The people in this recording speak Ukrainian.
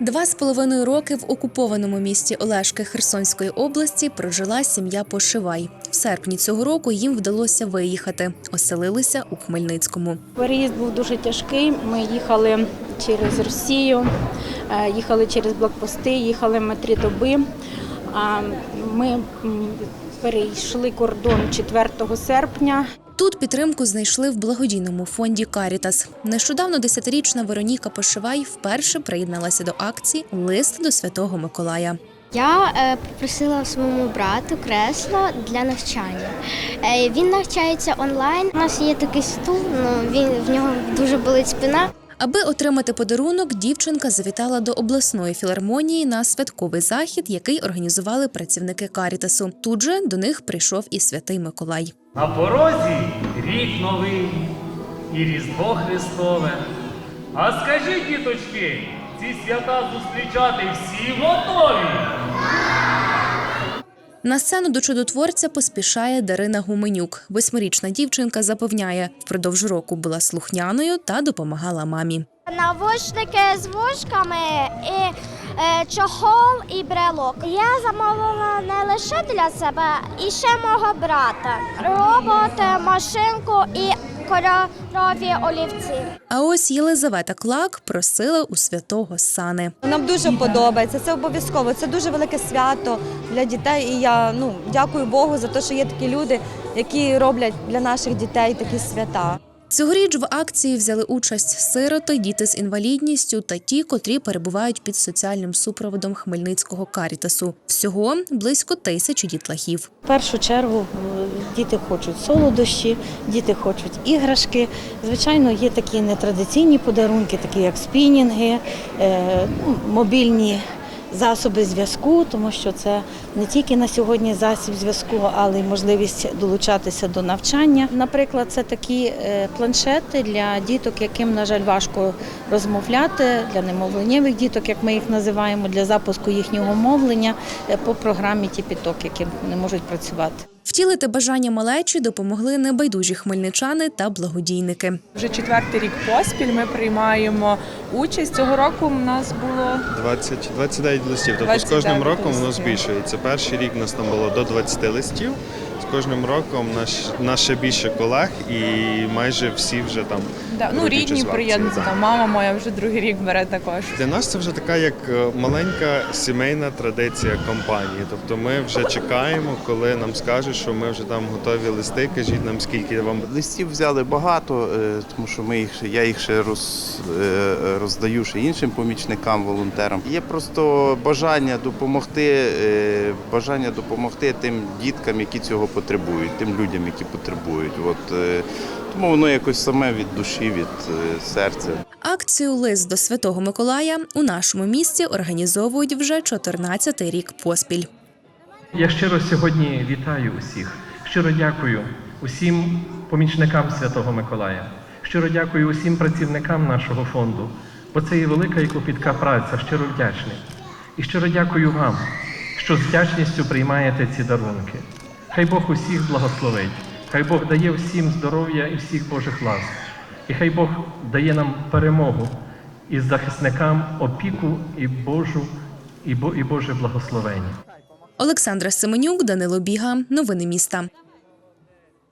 Два з половиною роки в окупованому місті Олешки Херсонської області прожила сім'я Пошивай. В серпні цього року їм вдалося виїхати, оселилися у Хмельницькому. Переїзд був дуже тяжкий. Ми їхали через Росію, е, їхали через блокпости, їхали ми три доби. Ми перейшли кордон 4 серпня. Тут підтримку знайшли в благодійному фонді Карітас. Нещодавно десятирічна Вероніка Пошивай вперше приєдналася до акції Лист до Святого Миколая. Я е, попросила своєму брату кресло для навчання. Е, він навчається онлайн. У нас є такий стул, ну він в нього дуже болить спина. Аби отримати подарунок, дівчинка завітала до обласної філармонії на святковий захід, який організували працівники Карітасу. Тут же до них прийшов і святий Миколай. На порозі рік новий і Різдво Христове. А скажіть, діточки, ці свята зустрічати всі готові? На сцену до чудотворця поспішає Дарина Гуменюк. Восьмирічна дівчинка запевняє, впродовж року була слухняною та допомагала мамі. Навушники з вушками і е, чохол і брелок. Я замовила не лише для себе, і ще мого брата. Робот, машинку і кольорові олівці. А ось Єлизавета Клак просила у святого сани. Нам дуже подобається. Це обов'язково. Це дуже велике свято для дітей. І я ну дякую Богу за те, що є такі люди, які роблять для наших дітей такі свята. Цьогоріч в акції взяли участь сироти, діти з інвалідністю та ті, котрі перебувають під соціальним супроводом Хмельницького карітасу. Всього близько тисячі дітлахів. В першу чергу е, діти хочуть солодощі, діти хочуть іграшки. Звичайно, є такі нетрадиційні подарунки, такі як спінінги, е, ну, мобільні засоби зв'язку, тому що це не тільки на сьогодні засіб зв'язку, але й можливість долучатися до навчання. Наприклад, це такі е, планшети для діток, яким, на жаль, важко розмовляти, для немовленнєвих діток, як ми їх називаємо, для запуску їхнього мовлення е, по програмі Тіпіток, які не можуть працювати. Втілити бажання малечі допомогли небайдужі хмельничани та благодійники. Вже четвертий рік поспіль ми приймаємо участь. Цього року у нас було 20, 29 листів. Тобто з 29 кожним роком воно збільшується. Перший рік нас там було до 20 листів. Кожним роком наш, нас ще більше колег і майже всі вже там. да, ну, рідні да. Там мама моя вже другий рік бере також. Для нас це вже така як е, маленька сімейна традиція компанії. Тобто ми вже чекаємо, коли нам скажуть, що ми вже там готові листи. Кажіть нам, скільки вам Листів взяли багато, е, тому що ми їх я їх ще роз, е, роздаю ще іншим помічникам, волонтерам. Є просто бажання допомогти, бажання допомогти тим діткам, які цього потребують, тим людям, які потребують. От е, тому воно якось саме від душі, від е, серця. Акцію Лист до Святого Миколая у нашому місті організовують вже 14-й рік поспіль. Я щиро сьогодні вітаю усіх. Щиро дякую усім помічникам Святого Миколая. Щиро дякую усім працівникам нашого фонду, бо це є велика і клопітка праця. Щиро вдячний. І щиро дякую вам, що з вдячністю приймаєте ці дарунки. Хай Бог усіх благословить, хай Бог дає всім здоров'я і всіх Божих ласк. І хай Бог дає нам перемогу і захисникам опіку і Божу, і Бо- і Боже благословення. Олександра Семенюк, Данило Біга. Новини міста.